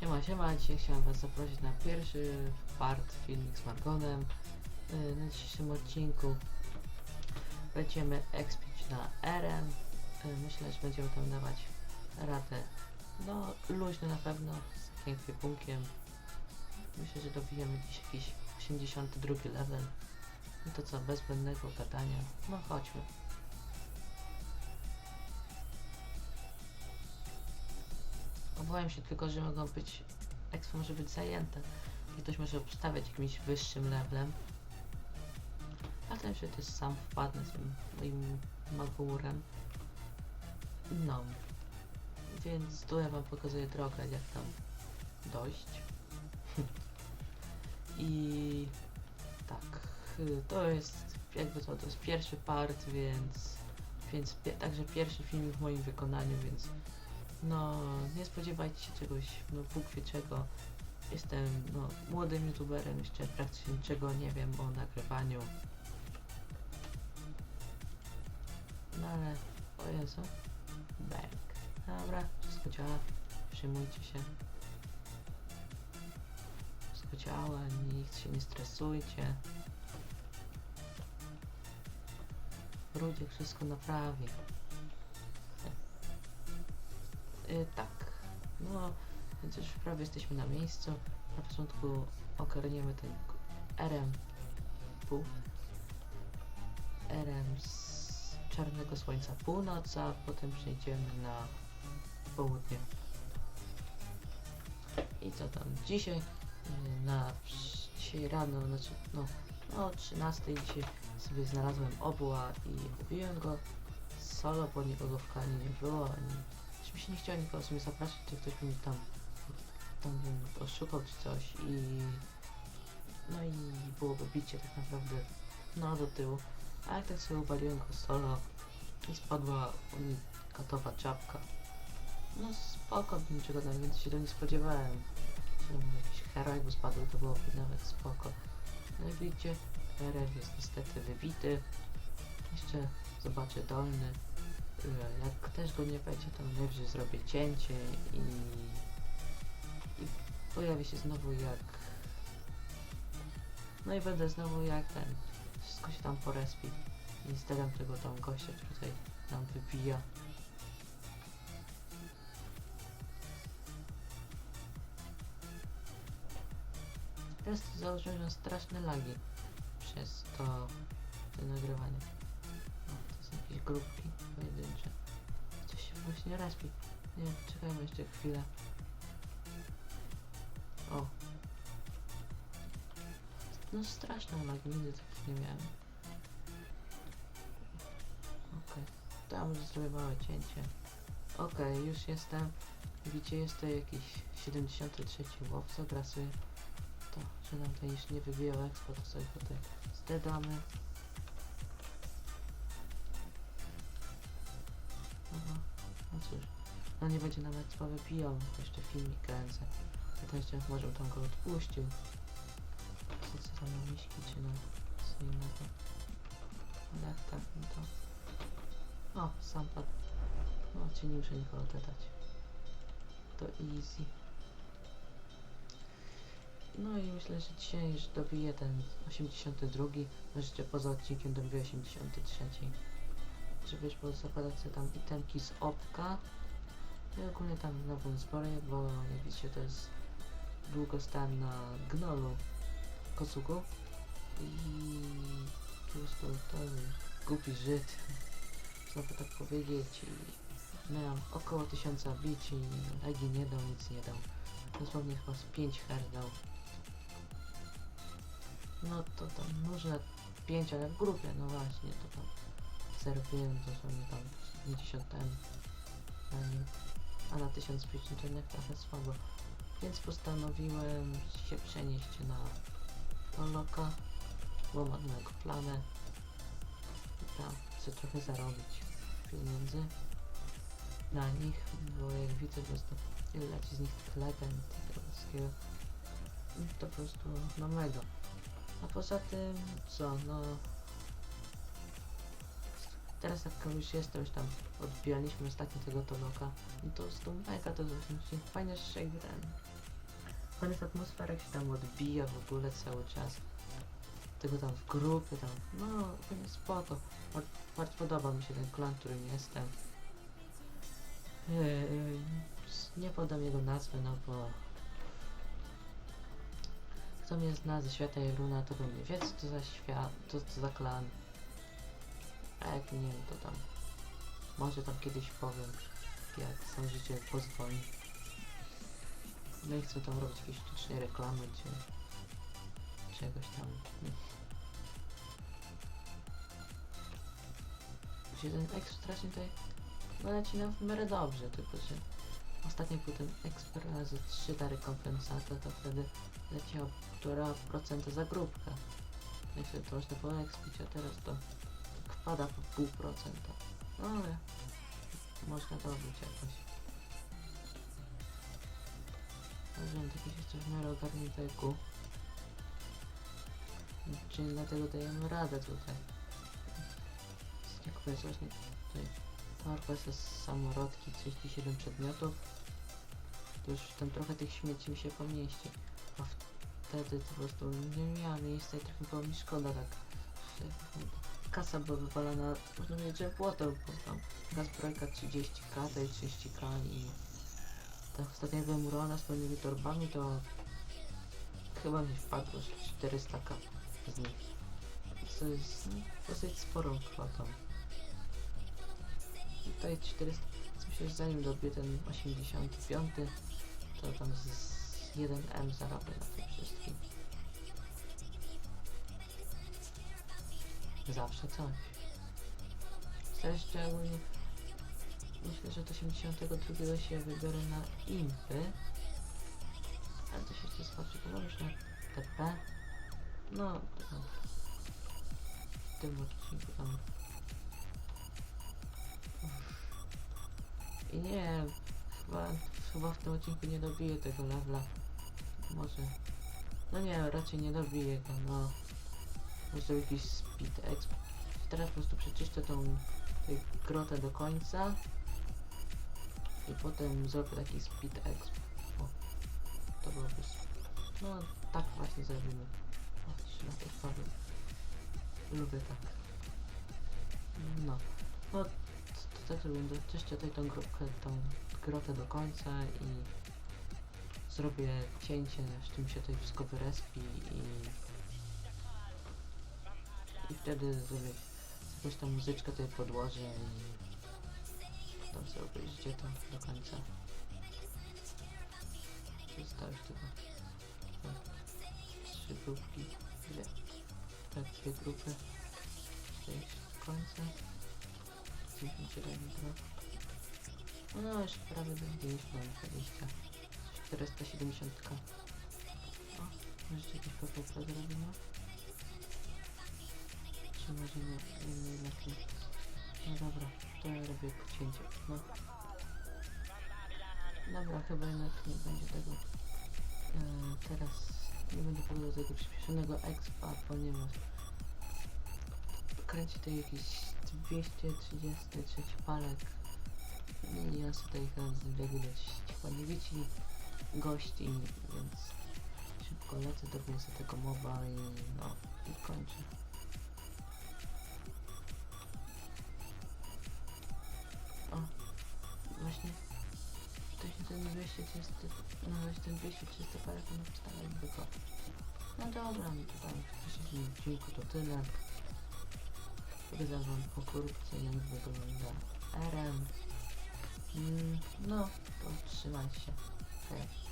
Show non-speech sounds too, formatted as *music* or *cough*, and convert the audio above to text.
Siema, siema, dzisiaj chciałem was zaprosić na pierwszy part filmik z Margonem. Yy, Na dzisiejszym odcinku będziemy expić na RM. Yy, Myślę, że będziemy tam dawać radę. No, luźno na pewno, z takim kwipunkiem. Myślę, że dobijemy dziś jakiś 82 level. No to co, bez zbędnego gadania. No chodźmy. Obawiam się tylko, że mogą być, expo może być zajęte i ktoś może obstawiać jakimś wyższym levelem. A ten się też sam wpadnę z moim magurem. No. Więc tu ja wam pokazuję drogę, jak tam dojść. *laughs* I tak, to jest jakby to, to jest pierwszy part, więc więc także pierwszy film w moim wykonaniu, więc no, nie spodziewajcie się czegoś, no Bóg wie czego. Jestem, no, młodym youtuberem, jeszcze praktycznie niczego nie wiem o nagrywaniu. No ale, o Jezu, bank. Dobra, wszystko działa, przyjmujcie się. Wszystko działa, nikt się nie stresujcie. Rudziek wszystko naprawi. Y, tak. No, więc już prawie jesteśmy na miejscu. Na początku ogarniemy ten RM pół. RM z czarnego słońca północ, a potem przejdziemy na południe. I co tam? Dzisiaj y, na dzisiaj rano, znaczy no, no o 13 dzisiaj sobie znalazłem obła i kupiłem go solo, bo nikogo w klanie nie było, ani mi się nie chciało nikogo sobie zapraszać, czy ktoś mi tam, tam oszukał czy coś i no i byłoby bicie tak naprawdę no do tyłu, a jak tak sobie ubaliłem go solo i spadła unikatowa czapka. No spoko, niczego tam więcej się do nie spodziewałem. Jakiś heroj by spadł, to byłoby nawet spoko. No i widzicie, RF jest niestety wybity. Jeszcze zobaczę dolny. Y, Jak też go nie będzie, to najwyżej zrobię cięcie i, i pojawi się znowu jak... No i będę znowu jak ten. Wszystko się tam porespi. I zdadam tego tam gościa, który tutaj nam wybija. Teraz założyłem na straszne lagi przez to, to nagrywanie. O, to są jakieś grupki się właśnie respi. Nie, czekajmy jeszcze chwilę. O. No straszne lagi, nigdy takich nie miałem. Okej, ja może zrobię małe cięcie. Okej, już jestem. Widzicie, jest to jakiś 73 łowca, grasuje to, że nam to już nie wybijał expo, to sobie tutaj zdedamy. No nie będzie nam expo wybijał, to jeszcze filmik kręcę. Jeszcze może tam go odpuścił. Co, co tam na miśki, czy na co innego. Ale jak tak, no to... O, sam padł. No, ci nie muszę nikogo dodać. To easy. No i myślę, że dzisiaj już dobiję ten 82, wreszcie poza odcinkiem dobiję 83. Żeby już zakładać sobie tam itemki z opka. I ogólnie tam nową zbroję, bo jak widzicie to jest długo stałem na gnolu kocuku i po prostu to głupi Żyd, *laughs* by tak powiedzieć i miałem około 1000 bić i nie dał, nic nie dał. Dosłownie chyba z 5 her dał. No to tam może 5, ale w grupie, no właśnie, to tam serwiłem dosłownie tam 50 ten a na 1050 jednak trochę słabo. Więc postanowiłem się przenieść na tą loka, łamać mojego planę tam chcę trochę zarobić pieniędzy na nich, bo jak widzę po prostu ile leci z nich tych legend i tego wszystkiego, to po prostu no mega. A poza tym, co, no... Teraz jak już jestem, już tam odbijaliśmy ostatnio tego Toloka, no to z tą mega to właśnie fajnie shader Fajna jest atmosfera, jak się tam odbija w ogóle cały czas. Tego tam w grupy, tam, no, fajnie spoko. Bardzo, bardzo podoba mi się ten klan, którym jestem. Eee, nie podam jego nazwy, no bo... Kto mnie zna ze świata Jeruna, to pewnie wie, co to za świat, co to za klan. Jak nie wiem, to tam... Może tam kiedyś powiem, jak sam życie pozwoli. No i chcę tam robić jakieś sztuczne reklamy, czy czegoś tam. Gdzie ten strasznie tutaj no leci na w miarę dobrze, tylko że ostatnio był ten exp razy 3 ta rekompensata, to wtedy leciała 1,5% za grupkę. No i wtedy to można było a teraz to wpada po pół procenta. No ale można dobyć jakoś. Rozumiem, jakieś jeszcze w miarę ogarniętego. Czyli dlatego dajemy radę tutaj. Jak powiedzieć właśnie tutaj PowerQuest jest samorodki, 37 przedmiotów. To już tam trochę tych śmieci mi się pomieści. A wtedy to po prostu nie miała miejsca i trochę było mi szkoda tak. Kasa była wywalana, można powiedzieć, że błoto, bo tam taka zbrojka 30k, tej 30k i tak ostatnio jak byłem u Rola z pełnymi torbami, to chyba mi wpadło że 400k z nich. Co jest dosyć sporą kwotą. I Tutaj 400, myślę, że zanim dobiję ten 85, to tam z, z 1M zarobię na tym wszystkim. Zawsze coś. Jeszcze myślę, że do 82 się wybiorę na impy. Ale to się jeszcze zobaczy, bo już na TP. No, to w tym odcinku tam. I nie, chyba, chyba w tym odcinku nie dobiję tego levela. Może. No nie, raczej nie dobiję go, no. Zrobię jakiś speed exp. Teraz po prostu przeczyszczę tą tej grotę do końca. I potem zrobię taki speed exp. O, to byłoby... No, tak właśnie zrobimy. O, 3 lata powiem. Lubię tak. No. No, to, to tak zrobię. Czyszczę tutaj tą grupkę, tą grotę do końca i zrobię cięcie, z czym się tutaj wszystko wyrespi i i wtedy zrobię jakąś tam muzyczkę tutaj podłożę i potem sobie obejrzycie to do końca. Zostawić tylko trzy grupki, dwie, tak, dwie grupy, do końca. 57 drop. No już prawie będzie niż mam 20. 470 k. O, może jakieś PPP zrobimy? Może? No dobra, to ja robię pocięcie. No. Dobra, chyba jednak nie będzie tego. E, teraz nie będę powiedział tego przyspieszonego expa, ponieważ kręci tutaj jakiś 233 palek. I ja sobie tutaj widać chyba nie wieci gości, więc szybko lecę, dobiję sobie tego moba i no, i kończę. Właśnie to się ten 230, no właśnie ten 230 parę to napisałem jakby go. No dobra, no to tam w dzisiejszym odcinku to tyle. Pokazałem wam pokrótce jak wygląda RM. Mm, no, to trzymajcie się. Hej.